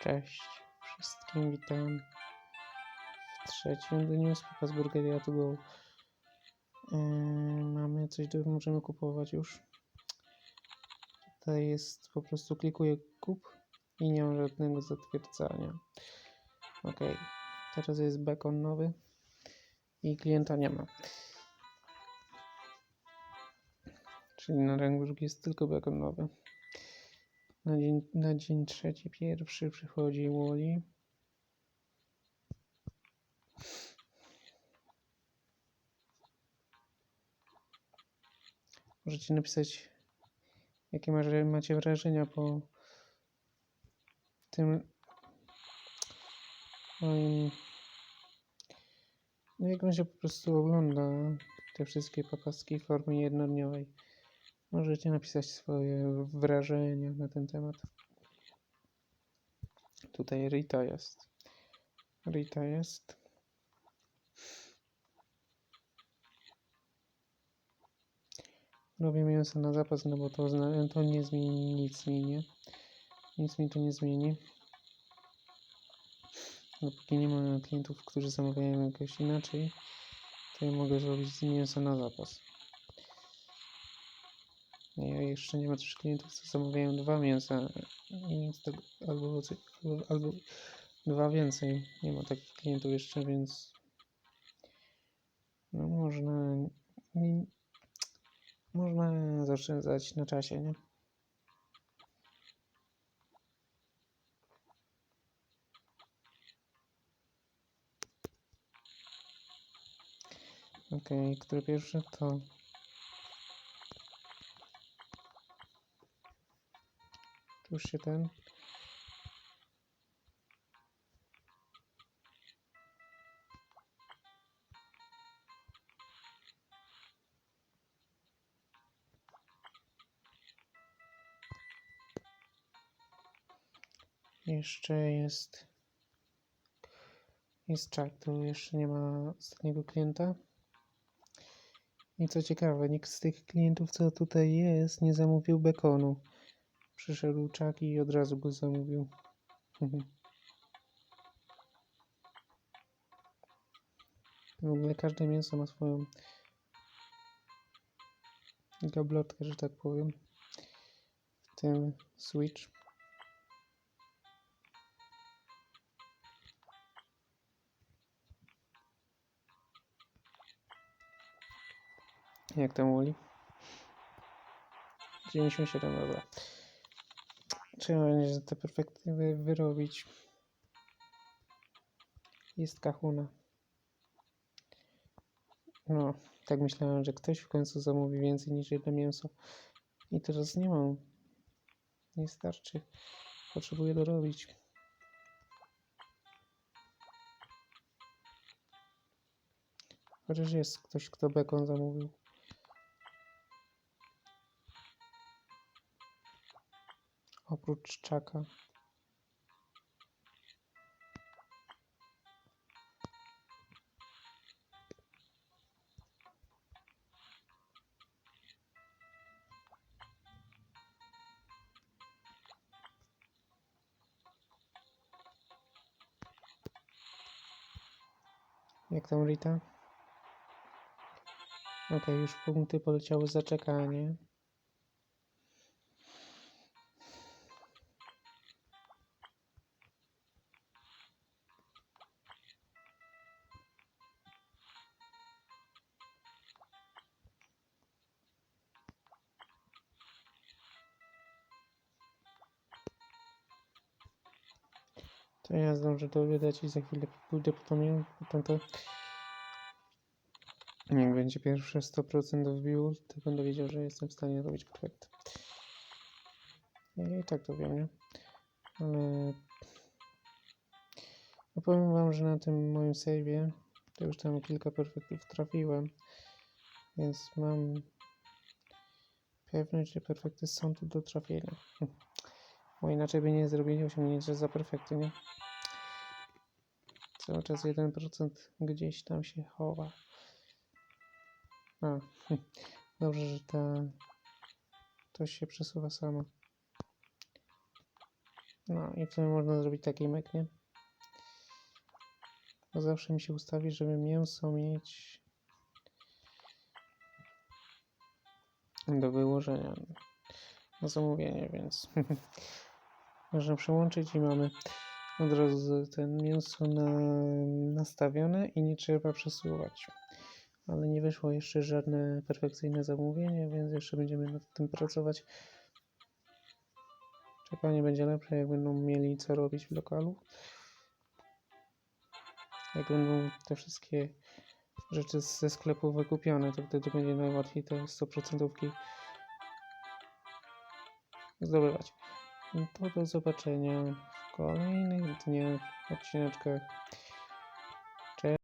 Cześć wszystkim, witam w trzecim dniu z Burgeria to go. Yy, mamy coś, do możemy kupować już. Tutaj jest, po prostu klikuję kup i nie mam żadnego zatwierdzania. Ok, teraz jest bekon nowy i klienta nie ma. Czyli na ręku jest tylko bekon nowy. Na dzień, na dzień trzeci, pierwszy przychodzi Woli. Możecie napisać, jakie macie, wrażenia po tym moim. No jak on się po prostu ogląda te wszystkie papaski w formie jednodniowej. Możecie napisać swoje wrażenia na ten temat. Tutaj Rita jest. Rita jest. Robię mięso na zapas, no bo to, to nie zmieni nic mi, nie? Nic mi to nie zmieni. Dopóki nie ma klientów, którzy zamawiają jakoś inaczej, to ja mogę zrobić mięso na zapas. Ja jeszcze nie ma też klientów, co zamawiają dwa mięsa nic tego, albo, albo, albo dwa więcej. Nie ma takich klientów jeszcze, więc no można nie, można zaoszczędzać na czasie, nie? Okej, który pierwszy to już się ten. Jeszcze jest. Jest czat, tu jeszcze nie ma ostatniego klienta. I co ciekawe, nikt z tych klientów, co tutaj jest, nie zamówił bekonu. Przyszedł czak i od razu go zamówił. W ogóle każde mięso ma swoją gablotkę, że tak powiem. W tym switch. Jak tam Woli? 97, dobra. Trzeba będzie te perspektywy wyrobić. Jest kahuna. No, tak myślałem, że ktoś w końcu zamówi więcej niż jedno mięso. I teraz nie mam. Nie starczy. Potrzebuję dorobić. Chociaż jest ktoś, kto bekon zamówił. Oprócz czaka. Jak tam Rita? Okej, już punkty poleciały za czekanie. To ja zdążę to wydać i za chwilę pójdę po to mię- po tamto. Jak będzie pierwsze 100% wbił, to będę wiedział, że jestem w stanie robić perfekt. I tak to wiem, nie? Ale... No powiem wam, że na tym moim save'ie to już tam kilka perfektów trafiłem, więc mam pewność, że perfekty są tu do trafienia. Bo inaczej by nie zrobili osiągnięcia za perfekty, nie? Cały czas 1% gdzieś tam się chowa. A, dobrze, że ta to się przesuwa samo. No i tu można zrobić taki myk, nie? Bo zawsze mi się ustawi, żeby mięso mieć do wyłożenia na zamówienie, więc można przełączyć i mamy od razu ten mięso na, nastawione i nie trzeba przesuwać. Ale nie wyszło jeszcze żadne perfekcyjne zamówienie, więc jeszcze będziemy nad tym pracować. Czekanie będzie lepsze, jak będą mieli co robić w lokalu. Jak będą te wszystkie rzeczy ze sklepu wykupione, to wtedy będzie najłatwiej te 100% zdobywać. To do zobaczenia w kolejnych dniach, odcineczkach.